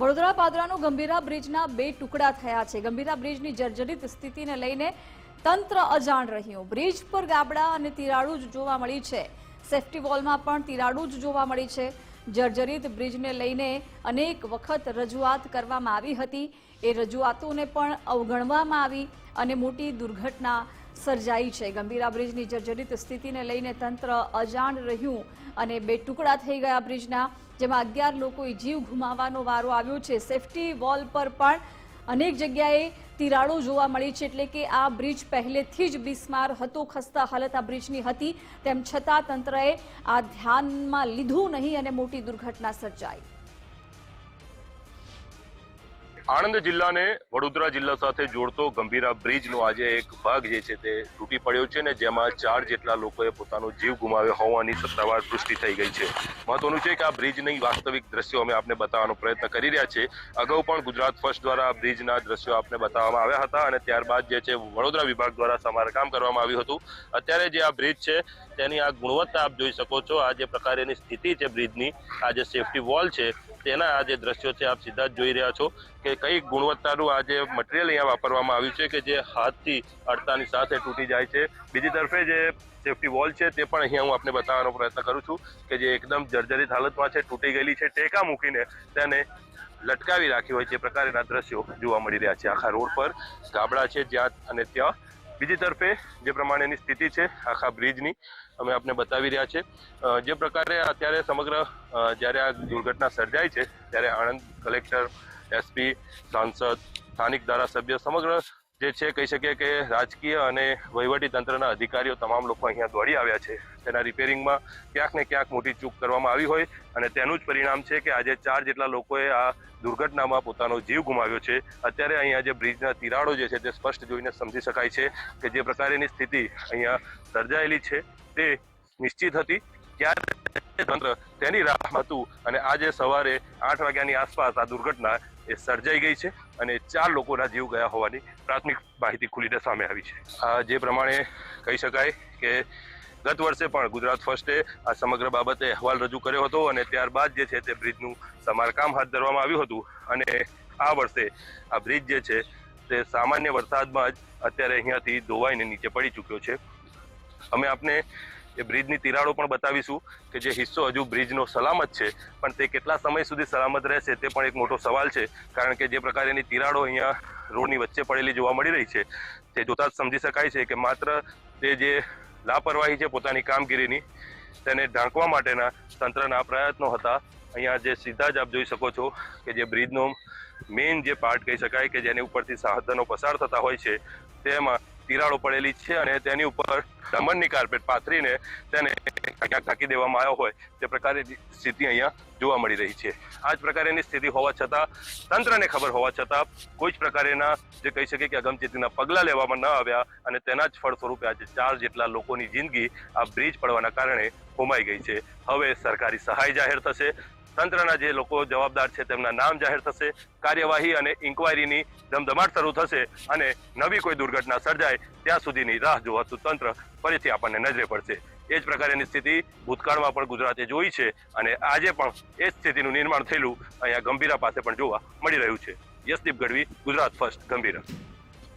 વડોદરા પાદરાનું ગંભીરા બ્રિજના બે ટુકડા થયા છે. ગંભીરા બ્રિજની જર્જરિત સ્થિતિને લઈને તંત્ર અજાણ રહ્યું. બ્રિજ પર ગાબડા અને તિરાડું જ જોવા મળી છે. સેફટી વોલમાં પણ તિરાડું જ જોવા મળી છે. જર્જરિત બ્રિજને લઈને અનેક વખત રજૂઆત કરવામાં આવી હતી. એ રજૂઆતોને પણ અવગણવામાં આવી અને મોટી દુર્ઘટના સર્જાઈ છે. ગંભીરા બ્રિજની જર્જરિત સ્થિતિને લઈને તંત્ર અજાણ રહ્યું અને બે ટુકડા થઈ ગયા બ્રિજના. જેમાં અગિયાર લોકોએ જીવ ગુમાવવાનો વારો આવ્યો છે. સેફટી વોલ પર પણ અનેક જગ્યાએ તિરાડો જોવા મળી છે. એટલે કે આ બ્રિજ પહેલેથી જ બિસ્માર હતો, ખસ્તા હાલત આ બ્રિજની હતી. તેમ છતાં તંત્રએ આ ધ્યાનમાં લીધું નહીં અને મોટી દુર્ઘટના સર્જાઈ. આણંદ જિલ્લાને વડોદરા જિલ્લા સાથે જોડતો ગંભીરા બ્રિજનો આજે એક ભાગ જે છે તે તૂટી પડ્યો છે ને જેમાં ચાર જેટલા લોકોએ પોતાનો જીવ ગુમાવ્યો હોવાની સત્તાવાર પુષ્ટિ થઈ ગઈ છે. મહત્વનું છે કે આ બ્રિજની વાસ્તવિક દ્રશ્યો અમે આપને બતાવવાનો પ્રયત્ન કરી રહ્યા છે અગાઉ પણ ગુજરાત ફર્સ્ટ દ્વારા બ્રિજના દ્રશ્યો આપને બતાવવામાં આવ્યા હતા અને ત્યારબાદ જે છે વડોદરા વિભાગ દ્વારા સમારકામ કરવામાં આવ્યું હતું. અત્યારે જે આ બ્રિજ છે તેની આ ગુણવત્તા આપ જોઈ શકો છો. આ જે પ્રકારેની સ્થિતિ છે બ્રિજની, આ જે સેફટી વોલ છે તેના આ જે દ્રશ્યો છે, આપ સીધા જ જોઈ રહ્યા છો કે કઈ ગુણવત્તાનું આ જે મટીરિયલ અહીંયા વાપરવામાં આવ્યું છે કે જે હાથથી અડતાની સાથે તૂટી જાય છે. બીજી તરફે જે સેફટી વોલ છે, તે પણ અહીંયા હું આપને બતાવવાનો પ્રયત્ન કરું છું કે જે એકદમ જર્જરિત હાલતમાં છે, તૂટી ગયેલી છે, ટેકા મૂકીને તેને લટકાવી રાખી હોય એ પ્રકારના દ્રશ્યો જોવા મળી રહ્યા છે. આખા રોડ પર ગાબડા છે જ્યાં અને ત્યાં બીજી તરફે જે પ્રમાણેની સ્થિતિ છે, આખા બ્રિજની, અમે આપને બતાવી રહ્યા છે. જે પ્રકારે અત્યારે સમગ્ર જ્યારે આ દુર્ઘટના સર્જાઈ છે, ત્યારે આણંદ કલેક્ટર, એસપી, સાંસદ, સ્થાનિક ધારાસભ્ય, સમગ્ર જે છે, કહી શકીએ કે રાજકીય અને વહીવટી તંત્રના અધિકારીઓ તમામ લોકો અહીંયા દોડી આવ્યા છે. તેના રિપેરિંગમાં ક્યાંક ને ક્યાંક મોટી ચૂક કરવામાં આવી હોય અને તેનું જ પરિણામ છે કે આજે ચાર જેટલા લોકોએ આ દુર્ઘટનામાં પોતાનો જીવ ગુમાવ્યો છે. અત્યારે અહીંયા જે બ્રિજના તિરાડો જે છે તે સ્પષ્ટ જોઈને સમજી શકાય છે કે જે પ્રકારેની સ્થિતિ અહીંયા સર્જાયેલી છે તે નિશ્ચિત હતી. ત્યારે તંત્ર તેની રાહ હતું અને આજે સવારે આઠ વાગ્યાની આસપાસ આ દુર્ઘટના એ સર્જાઈ ગઈ છે અને ચાર લોકોના જીવ ગયા હોવાની પ્રાથમિક માહિતી ખુલીને સામે આવી છે. આ જે પ્રમાણે કહી શકાય કે ગત વર્ષે પણ ગુજરાત ફર્સ્ટે આ સમગ્ર બાબતે અહેવાલ રજૂ કર્યો હતો અને ત્યારબાદ જે છે તે બ્રિજનું સમારકામ હાથ ધરવામાં આવ્યું હતું અને આ વર્ષે આ બ્રિજ જે છે તે સામાન્ય વરસાદમાં જ અત્યારે અહીંયાથી ધોવાઈને નીચે પડી ચૂક્યો છે. અમે આપને એ બ્રિજની તિરાડો પણ બતાવીશું કે જે હિસ્સો હજુ બ્રિજનો સલામત છે. પણ તે કેટલા સમય સુધી સલામત રહેશે તે પણ એક મોટો સવાલ છે. કારણ કે જે પ્રકારેની તિરાડો અહીંયા રોડની વચ્ચે પડેલી જોવા મળી રહી છે, તે જોતા જ સમજી શકાય છે કે માત્ર તે જે લાપરવાહી છે પોતાની કામગીરીની, તેને ઢાંકવા માટેના તંત્રના પ્રયત્નો હતા. અહીંયા જે સીધા જ આપ જોઈ શકો છો કે જે બ્રિજનો મેઇન જે પાર્ટ કહી શકાય કે જેની ઉપરથી સાધનો પસાર થતા હોય છે, તેમાં તિરાડો પડેલી છે અને તેની ઉપર ડમણની કાર્પેટ પાથરીને તેને ક્યાંક ઢાંકી દેવામાં આવ્યો હોય તે પ્રકારની સ્થિતિ અહીંયા જોવા મળી રહી છે. આ જ પ્રકારેની સ્થિતિ હોવા છતાં, તંત્રને ખબર હોવા છતાં કોઈ જ પ્રકારેના જે કહી શકીએ કે અગમચેતીના પગલાં લેવામાં ન આવ્યા અને તેના જ ફળ સ્વરૂપે આજે ચાર જેટલા લોકોની જિંદગી આ બ્રિજ પડવાના કારણે હોમાઈ ગઈ છે. હવે સરકારી સહાય જાહેર થશે. તંત્રના જે લોકો જવાબદાર છે, તેમના નામ જાહેર થશે, કાર્યવાહી અને ઇન્કવાયરીની ધમધમાટ શરૂ થશે અને નવી કોઈ દુર્ઘટના સર્જાય, ત્યાં સુધીની રાહ જોવાતું તંત્ર ફરીથી આપણને નજરે પડશે. એ જ પ્રકારની સ્થિતિ ભૂતકાળમાં પણ ગુજરાતે જોઈ છે અને આજે પણ એ જ સ્થિતિનું નિર્માણ થયેલું અહીંયા ગંભીરા પાસે પણ જોવા મળી રહ્યું છે. યશદીપ ગઢવી, ગુજરાત ફર્સ્ટ ગંભીરા.